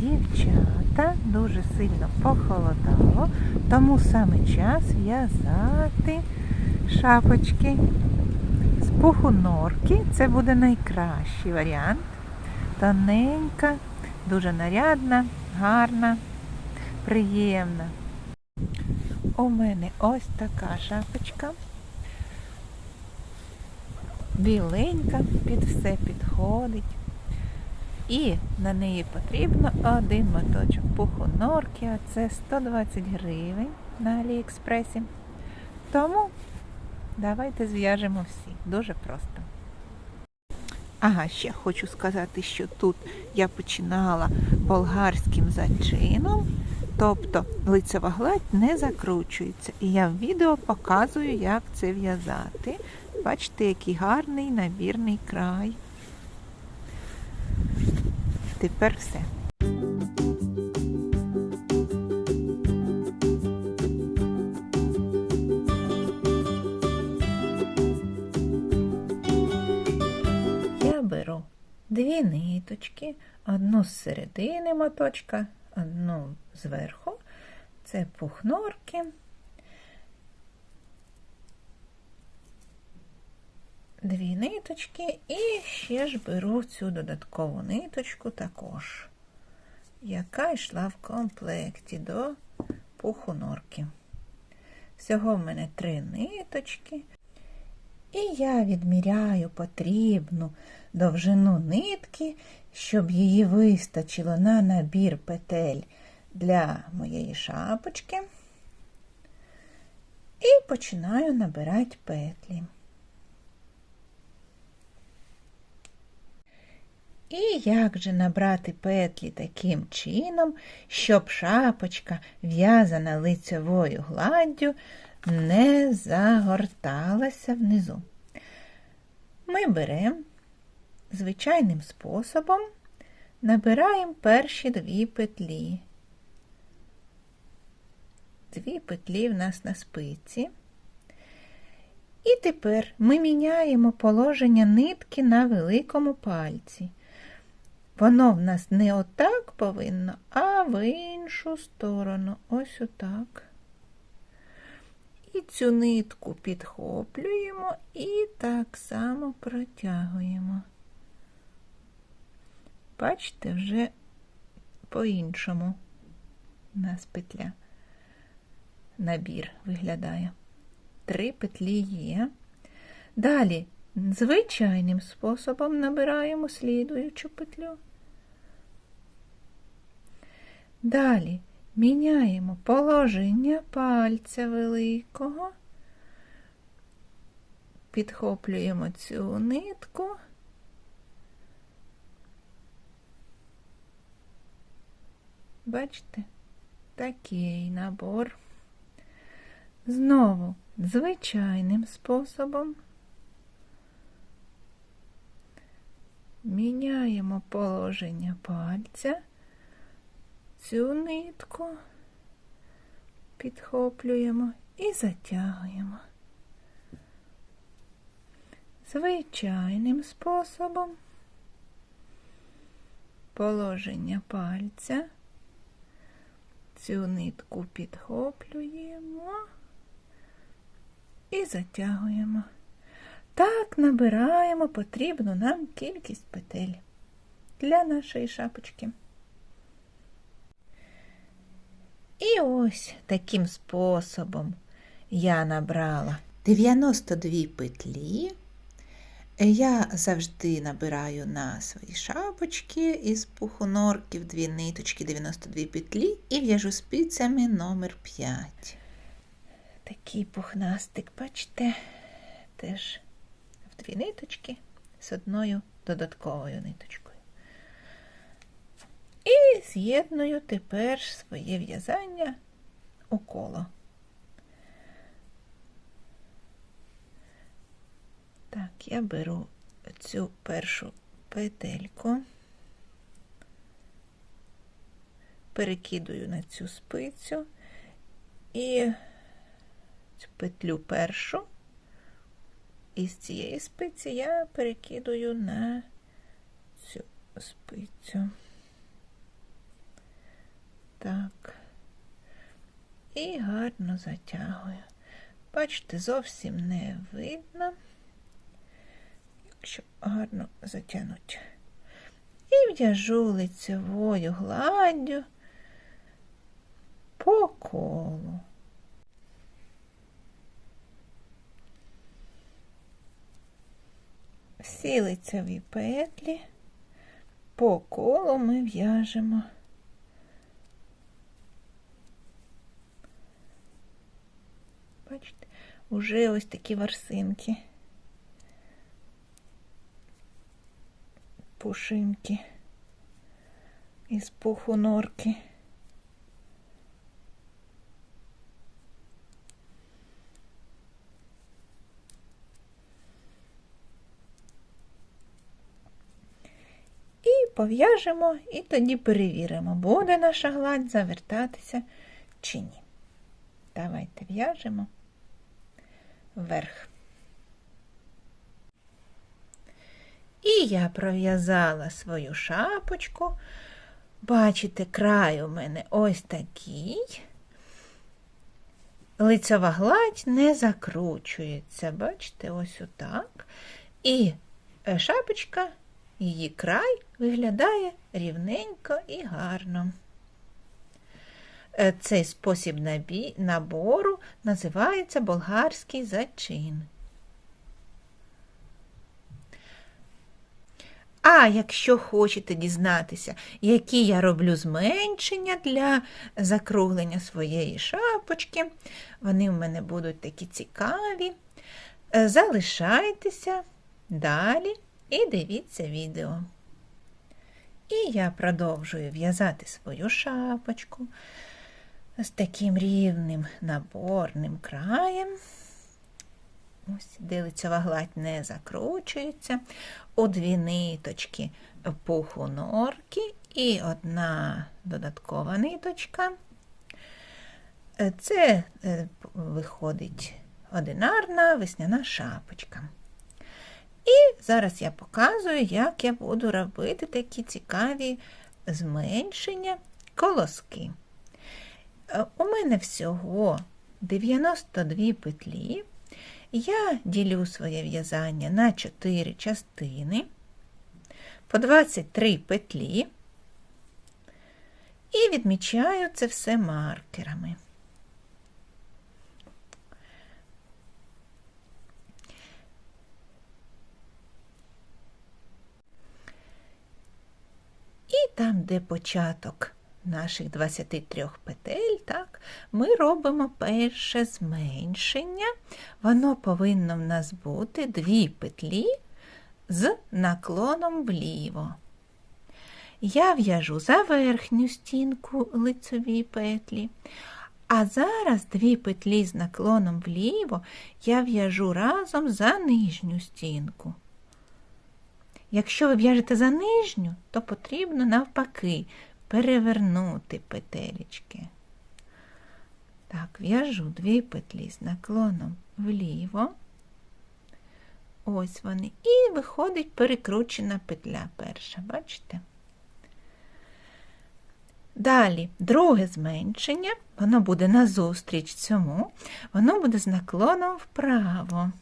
Дівчата дуже сильно похолодало, тому саме час в'язати шапочки. З пуху норки це буде найкращий варіант. Тоненька, дуже нарядна, гарна, приємна. У мене ось така шапочка. Біленька, під все підходить. І на неї потрібно один моточок пуху а це 120 гривень на Аліекспресі. Тому давайте зв'яжемо всі. Дуже просто. Ага, ще хочу сказати, що тут я починала болгарським зачином, тобто лицева гладь не закручується. І я в відео показую, як це в'язати. Бачите, який гарний набірний край. Тепер все. Я беру дві ниточки, одну з середини моточка, одну зверху. Це пухнорки. Дві ниточки і ще ж беру цю додаткову ниточку також, яка йшла в комплекті до пуху норки. Всього в мене три ниточки. І я відміряю потрібну довжину нитки, щоб її вистачило на набір петель для моєї шапочки. І починаю набирати петлі. І як же набрати петлі таким чином, щоб шапочка, в'язана лицевою гладдю, не загорталася внизу? Ми беремо звичайним способом, набираємо перші дві петлі. Дві петлі в нас на спиці. І тепер ми міняємо положення нитки на великому пальці. Воно в нас не отак повинно, а в іншу сторону. Ось отак. І цю нитку підхоплюємо і так само протягуємо. Бачите, вже по-іншому у нас петля. Набір виглядає. Три петлі є. Далі звичайним способом набираємо слідуючу петлю. Далі. Міняємо положення пальця великого, підхоплюємо цю нитку. Бачите, такий набор. Знову звичайним способом. Міняємо положення пальця цю нитку підхоплюємо і затягуємо. Звичайним способом положення пальця цю нитку підхоплюємо і затягуємо. Так набираємо потрібну нам кількість петель для нашої шапочки. І ось таким способом я набрала 92 петлі. Я завжди набираю на свої шапочки із пуху норків дві ниточки 92 петлі і в'яжу спицями номер 5. Такий пухнастик, бачите, теж в дві ниточки з одною додатковою ниточкою. І з'єдную тепер своє в'язання у коло. Так, я беру цю першу петельку, перекидую на цю спицю і цю петлю першу, і з цієї спиці я перекидую на цю спицю. Так. І гарно затягую. Бачите, зовсім не видно, якщо гарно затягнуть. І в'яжу лицевою гладдю по колу. Всі лицеві петлі по колу ми в'яжемо. Бачите, уже ось такі ворсинки, пушинки із пуху норки. І пов'яжемо, і тоді перевіримо, буде наша гладь завертатися чи ні. Давайте в'яжемо вверх. І я пров'язала свою шапочку. Бачите, край у мене ось такий. Лицьова гладь не закручується. Бачите, ось отак. І е, шапочка, її край виглядає рівненько і гарно. Е, цей спосіб набору називається болгарський зачин. А якщо хочете дізнатися, які я роблю зменшення для закруглення своєї шапочки, вони в мене будуть такі цікаві. Е, залишайтеся далі і дивіться відео. І я продовжую в'язати свою шапочку з таким рівним наборним краєм. Ось, де гладь не закручується. У дві ниточки пуху норки і одна додаткова ниточка. Це е, виходить одинарна весняна шапочка. І зараз я показую, як я буду робити такі цікаві зменшення колоски. У мене всього 92 петлі. Я ділю своє в'язання на 4 частини, по 23 петлі і відмічаю це все маркерами. І там, де початок наших 23 петель, так, ми робимо перше зменшення. Воно повинно в нас бути дві петлі з наклоном вліво. Я в'яжу за верхню стінку лицеві петлі. А зараз дві петлі з наклоном вліво я в'яжу разом за нижню стінку. Якщо ви в'яжете за нижню, то потрібно навпаки перевернути петелечки. Так, в'яжу дві петлі з наклоном вліво. Ось вони. І виходить перекручена петля перша, бачите? Далі, друге зменшення, воно буде назустріч цьому, воно буде з наклоном вправо.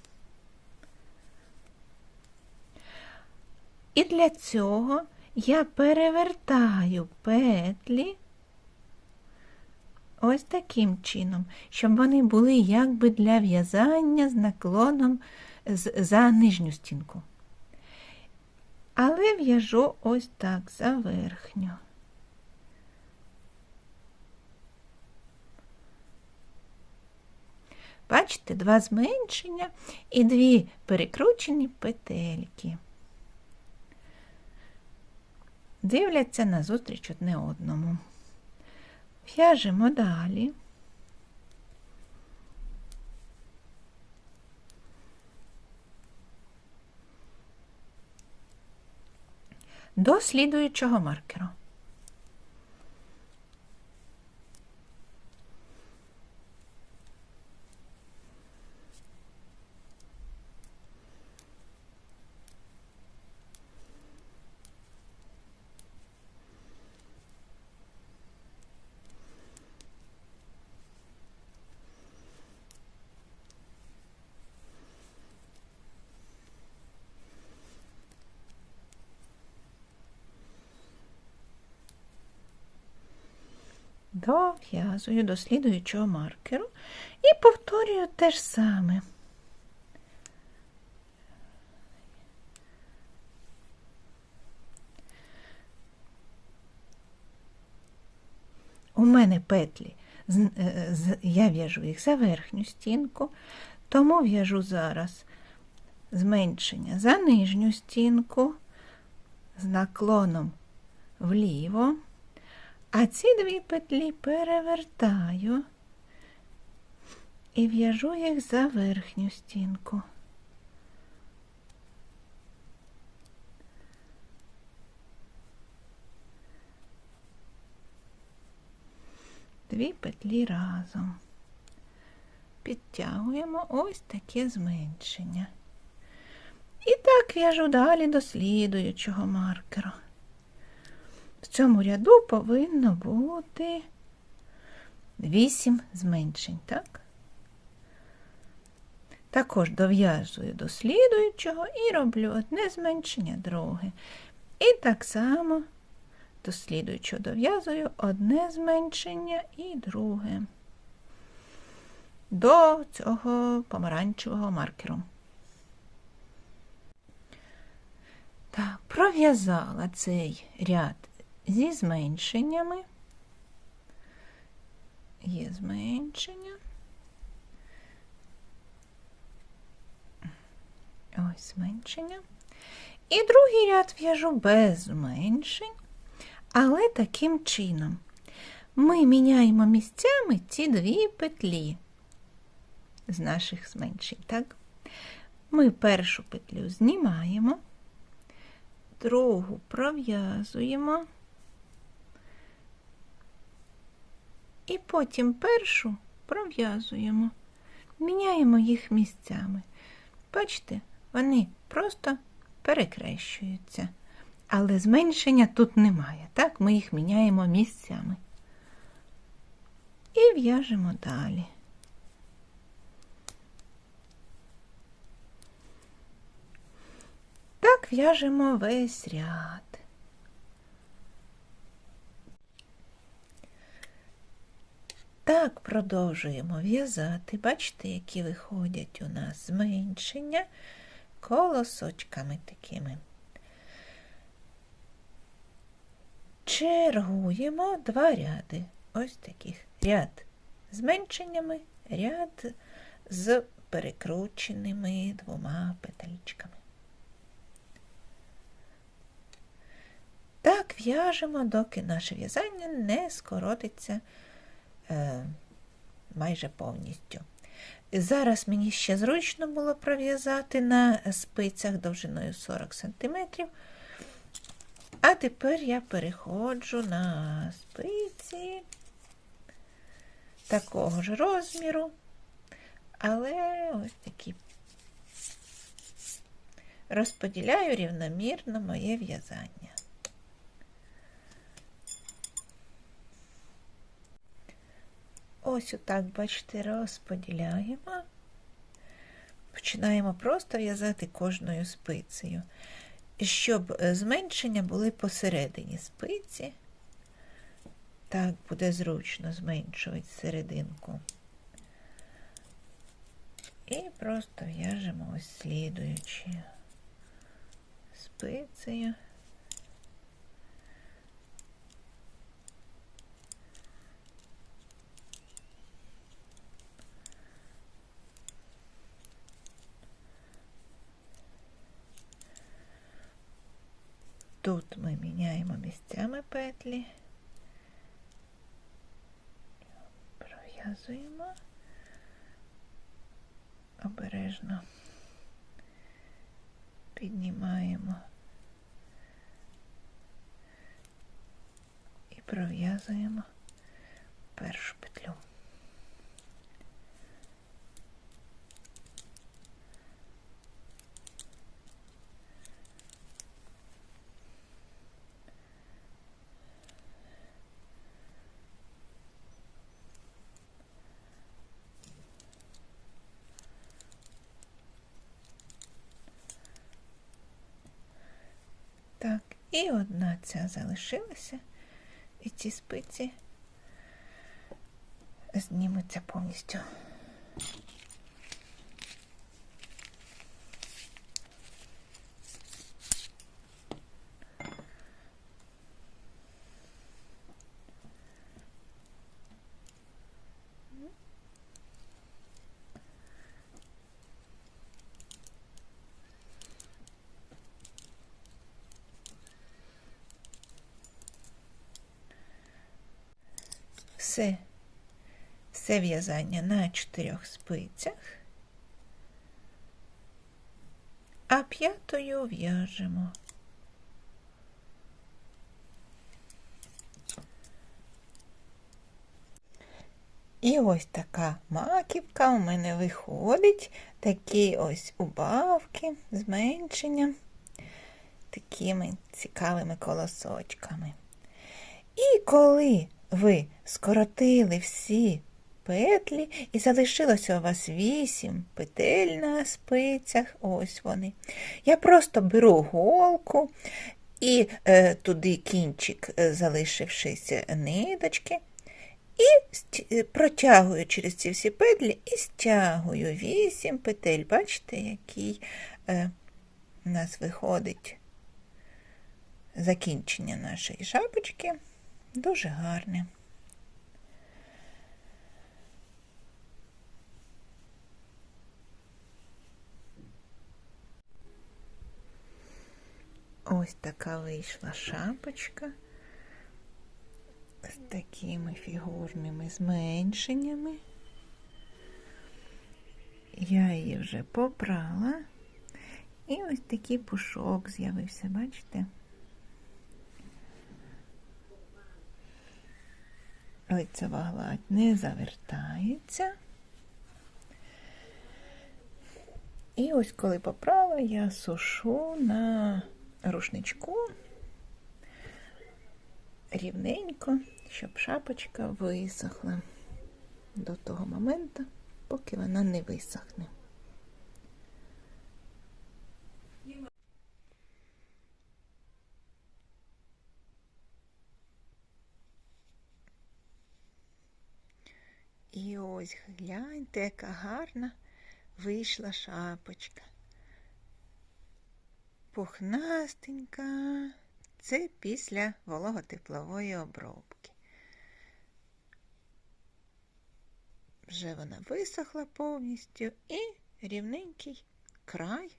І для цього я перевертаю петлі ось таким чином, щоб вони були якби для в'язання з наклоном за нижню стінку. Але в'яжу ось так за верхню. Бачите, два зменшення і дві перекручені петельки дивляться назустріч одне одному. В'яжемо далі. До слідуючого маркеру. Дов'язую до слідуючого маркеру і повторюю те ж саме. У мене петлі, е, я в'яжу їх за верхню стінку, тому в'яжу зараз зменшення за нижню стінку з наклоном вліво, а ці дві петлі перевертаю і в'яжу їх за верхню стінку. Дві петлі разом. Підтягуємо ось таке зменшення. І так в'яжу далі до слідуючого маркера. В цьому ряду повинно бути 8 зменшень, так? Також дов'язую до слідуючого і роблю одне зменшення, друге. І так само до слідуючого дов'язую одне зменшення і друге. До цього помаранчевого маркеру. Так, пров'язала цей ряд зі зменшеннями. Є зменшення. Ось зменшення. І другий ряд в'яжу без зменшень, але таким чином. Ми міняємо місцями ці дві петлі з наших зменшень. Так? Ми першу петлю знімаємо другу пров'язуємо і потім першу пров'язуємо, міняємо їх місцями. Бачите, вони просто перекрещуються, але зменшення тут немає. Так, ми їх міняємо місцями. І в'яжемо далі. Так в'яжемо весь ряд. Так продовжуємо в'язати. Бачите, які виходять у нас зменшення колосочками такими. Чергуємо два ряди. Ось таких. Ряд зменшеннями, ряд з перекрученими двома петельчками. Так в'яжемо, доки наше в'язання не скоротиться е, майже повністю. Зараз мені ще зручно було пров'язати на спицях довжиною 40 см. А тепер я переходжу на спиці такого ж розміру, але ось такі розподіляю рівномірно моє в'язання. Ось отак, бачите, розподіляємо. Починаємо просто в'язати кожною спицею, щоб зменшення були посередині спиці. Так буде зручно зменшувати серединку. І просто в'яжемо ось слідуючи спицею. Тут ми міняємо місцями петлі, пров'язуємо обережно, піднімаємо і пров'язуємо першу петлю. І одна ця залишилася, і ці спиці знімуться повністю. Все, все в'язання на чотирьох спицях, а п'ятою в'яжемо. І ось така маківка у мене виходить, такі ось убавки, зменшення, такими цікавими колосочками. І коли ви скоротили всі петлі, і залишилося у вас вісім петель на спицях, ось вони. Я просто беру голку і е, туди кінчик, е, залишившись ниточки, і е, протягую через ці всі петлі і стягую вісім петель. Бачите, який е, у нас виходить закінчення нашої шапочки. Дуже гарне. Ось така вийшла шапочка з такими фігурними зменшеннями. Я її вже попрала. І ось такий пушок з'явився, бачите? Лицева гладь не завертається. І ось коли попрала, я сушу на рушничку рівненько, щоб шапочка висохла до того моменту, поки вона не висохне. І ось гляньте, яка гарна вийшла шапочка. Пухнастенька. Це після вологотеплової обробки. Вже вона висохла повністю і рівненький край,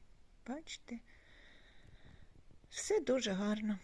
бачите, все дуже гарно.